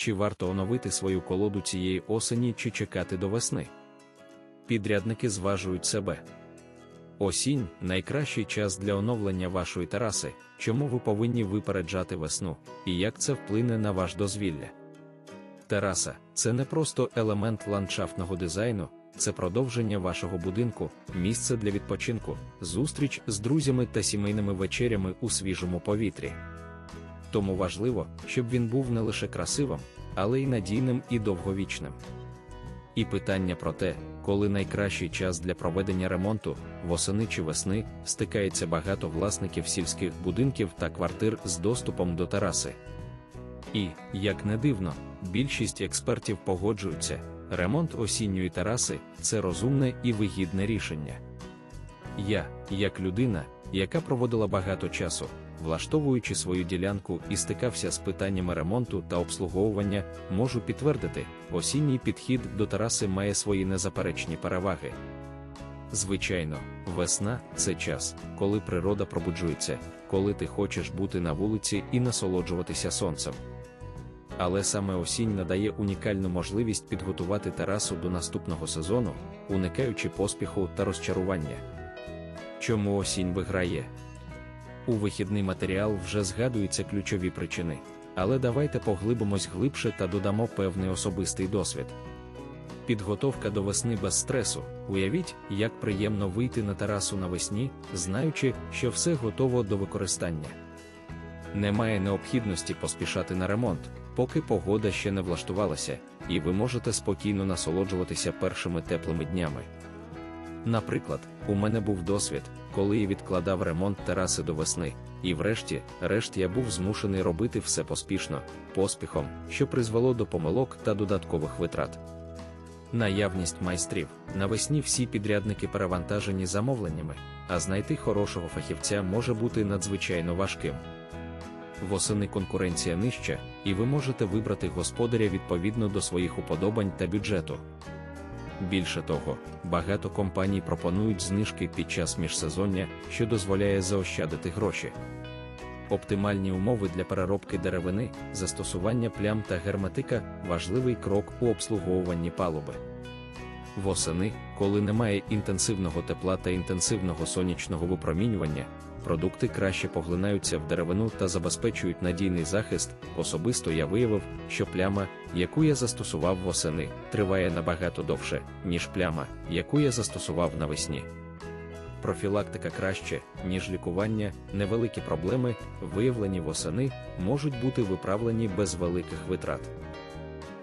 чи варто оновити свою колоду цієї осені чи чекати до весни. Підрядники зважують себе. Осінь найкращий час для оновлення вашої тераси, чому ви повинні випереджати весну, і як це вплине на ваш дозвілля. Тераса це не просто елемент ландшафтного дизайну, це продовження вашого будинку, місце для відпочинку, зустріч з друзями та сімейними вечерями у свіжому повітрі. Тому важливо, щоб він був не лише красивим, але й надійним і довговічним. І питання про те, коли найкращий час для проведення ремонту, восени чи весни, стикається багато власників сільських будинків та квартир з доступом до тераси. І, як не дивно, більшість експертів погоджуються, ремонт осінньої тераси це розумне і вигідне рішення. Я, як людина, яка проводила багато часу, влаштовуючи свою ділянку і стикався з питаннями ремонту та обслуговування, можу підтвердити, осінній підхід до тераси має свої незаперечні переваги. Звичайно, весна це час, коли природа пробуджується, коли ти хочеш бути на вулиці і насолоджуватися сонцем. Але саме осінь надає унікальну можливість підготувати терасу до наступного сезону, уникаючи поспіху та розчарування. Чому осінь виграє? У вихідний матеріал вже згадуються ключові причини, але давайте поглибимось глибше та додамо певний особистий досвід. Підготовка до весни без стресу. Уявіть, як приємно вийти на терасу навесні, знаючи, що все готово до використання. Немає необхідності поспішати на ремонт, поки погода ще не влаштувалася, і ви можете спокійно насолоджуватися першими теплими днями. Наприклад, у мене був досвід, коли я відкладав ремонт тераси до весни, і врешті, решт я був змушений робити все поспішно, поспіхом, що призвело до помилок та додаткових витрат. Наявність майстрів навесні всі підрядники перевантажені замовленнями, а знайти хорошого фахівця може бути надзвичайно важким. Восени конкуренція нижча, і ви можете вибрати господаря відповідно до своїх уподобань та бюджету. Більше того, багато компаній пропонують знижки під час міжсезоння, що дозволяє заощадити гроші. Оптимальні умови для переробки деревини, застосування плям та герметика важливий крок у обслуговуванні палуби. Восени, коли немає інтенсивного тепла та інтенсивного сонячного випромінювання, продукти краще поглинаються в деревину та забезпечують надійний захист. Особисто я виявив, що пляма, яку я застосував восени, триває набагато довше, ніж пляма, яку я застосував навесні. Профілактика краще, ніж лікування, невеликі проблеми, виявлені восени, можуть бути виправлені без великих витрат.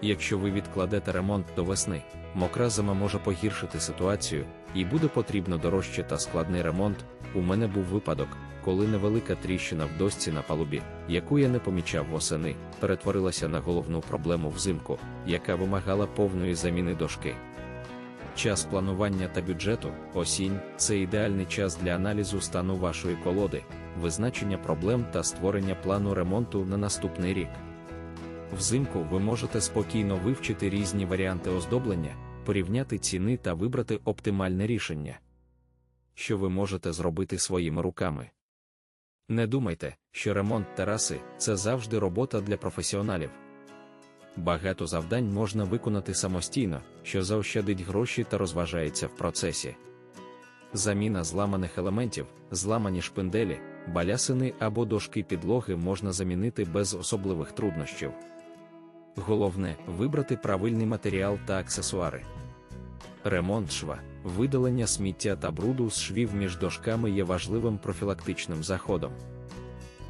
Якщо ви відкладете ремонт до весни, мокра зима може погіршити ситуацію, і буде потрібно дорожче та складний ремонт. У мене був випадок, коли невелика тріщина в досці на палубі, яку я не помічав восени, перетворилася на головну проблему взимку, яка вимагала повної заміни дошки. Час планування та бюджету, осінь це ідеальний час для аналізу стану вашої колоди, визначення проблем та створення плану ремонту на наступний рік. Взимку ви можете спокійно вивчити різні варіанти оздоблення, порівняти ціни та вибрати оптимальне рішення, що ви можете зробити своїми руками. Не думайте, що ремонт тераси це завжди робота для професіоналів. Багато завдань можна виконати самостійно, що заощадить гроші та розважається в процесі. Заміна зламаних елементів, зламані шпинделі, балясини або дошки підлоги можна замінити без особливих труднощів. Головне вибрати правильний матеріал та аксесуари. Ремонт шва, видалення сміття та бруду з швів між дошками є важливим профілактичним заходом.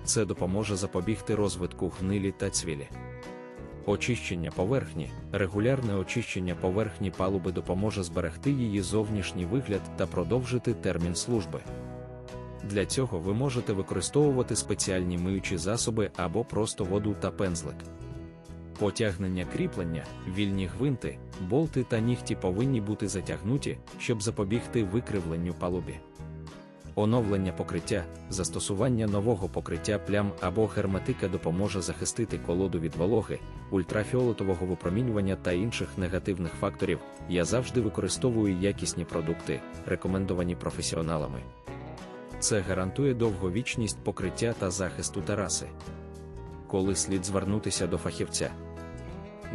Це допоможе запобігти розвитку гнилі та цвілі. Очищення поверхні, регулярне очищення поверхні палуби допоможе зберегти її зовнішній вигляд та продовжити термін служби. Для цього ви можете використовувати спеціальні миючі засоби або просто воду та пензлик. Потягнення кріплення, вільні гвинти, болти та нігті повинні бути затягнуті, щоб запобігти викривленню палубі. Оновлення покриття, застосування нового покриття плям або герметика допоможе захистити колоду від вологи, ультрафіолетового випромінювання та інших негативних факторів. Я завжди використовую якісні продукти, рекомендовані професіоналами. Це гарантує довговічність покриття та захисту тераси. Коли слід звернутися до фахівця.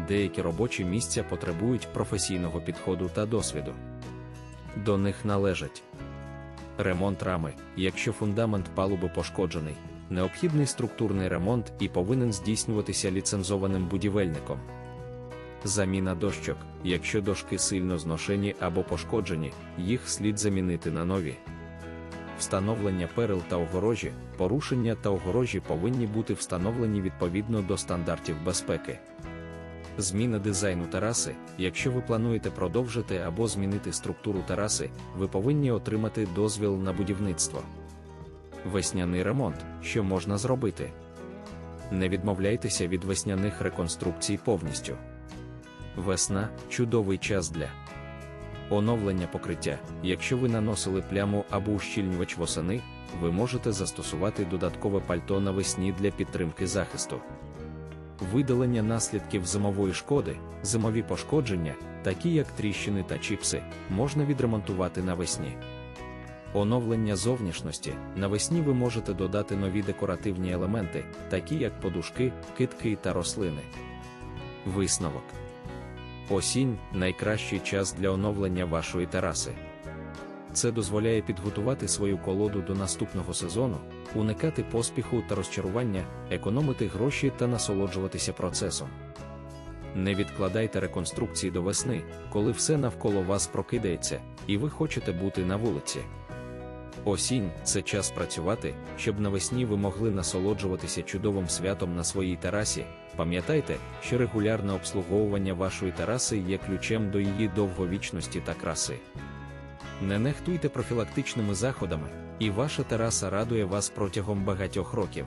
Деякі робочі місця потребують професійного підходу та досвіду. До них належать ремонт рами, якщо фундамент палуби пошкоджений, необхідний структурний ремонт і повинен здійснюватися ліцензованим будівельником. Заміна дощок, якщо дошки сильно зношені або пошкоджені, їх слід замінити на нові. Встановлення перил та огорожі, порушення та огорожі повинні бути встановлені відповідно до стандартів безпеки. Зміна дизайну тераси. Якщо ви плануєте продовжити або змінити структуру тераси, ви повинні отримати дозвіл на будівництво. Весняний ремонт, що можна зробити. Не відмовляйтеся від весняних реконструкцій повністю. Весна чудовий час для оновлення покриття. Якщо ви наносили пляму або ущільнювач восени, ви можете застосувати додаткове пальто навесні для підтримки захисту. Видалення наслідків зимової шкоди, зимові пошкодження, такі як тріщини та чіпси, можна відремонтувати навесні. Оновлення зовнішності навесні ви можете додати нові декоративні елементи, такі як подушки, китки та рослини. Висновок Осінь найкращий час для оновлення вашої тераси. Це дозволяє підготувати свою колоду до наступного сезону, уникати поспіху та розчарування, економити гроші та насолоджуватися процесом. Не відкладайте реконструкції до весни, коли все навколо вас прокидається, і ви хочете бути на вулиці. Осінь це час працювати, щоб навесні ви могли насолоджуватися чудовим святом на своїй терасі. Пам'ятайте, що регулярне обслуговування вашої тераси є ключем до її довговічності та краси. Не нехтуйте профілактичними заходами, і ваша тераса радує вас протягом багатьох років.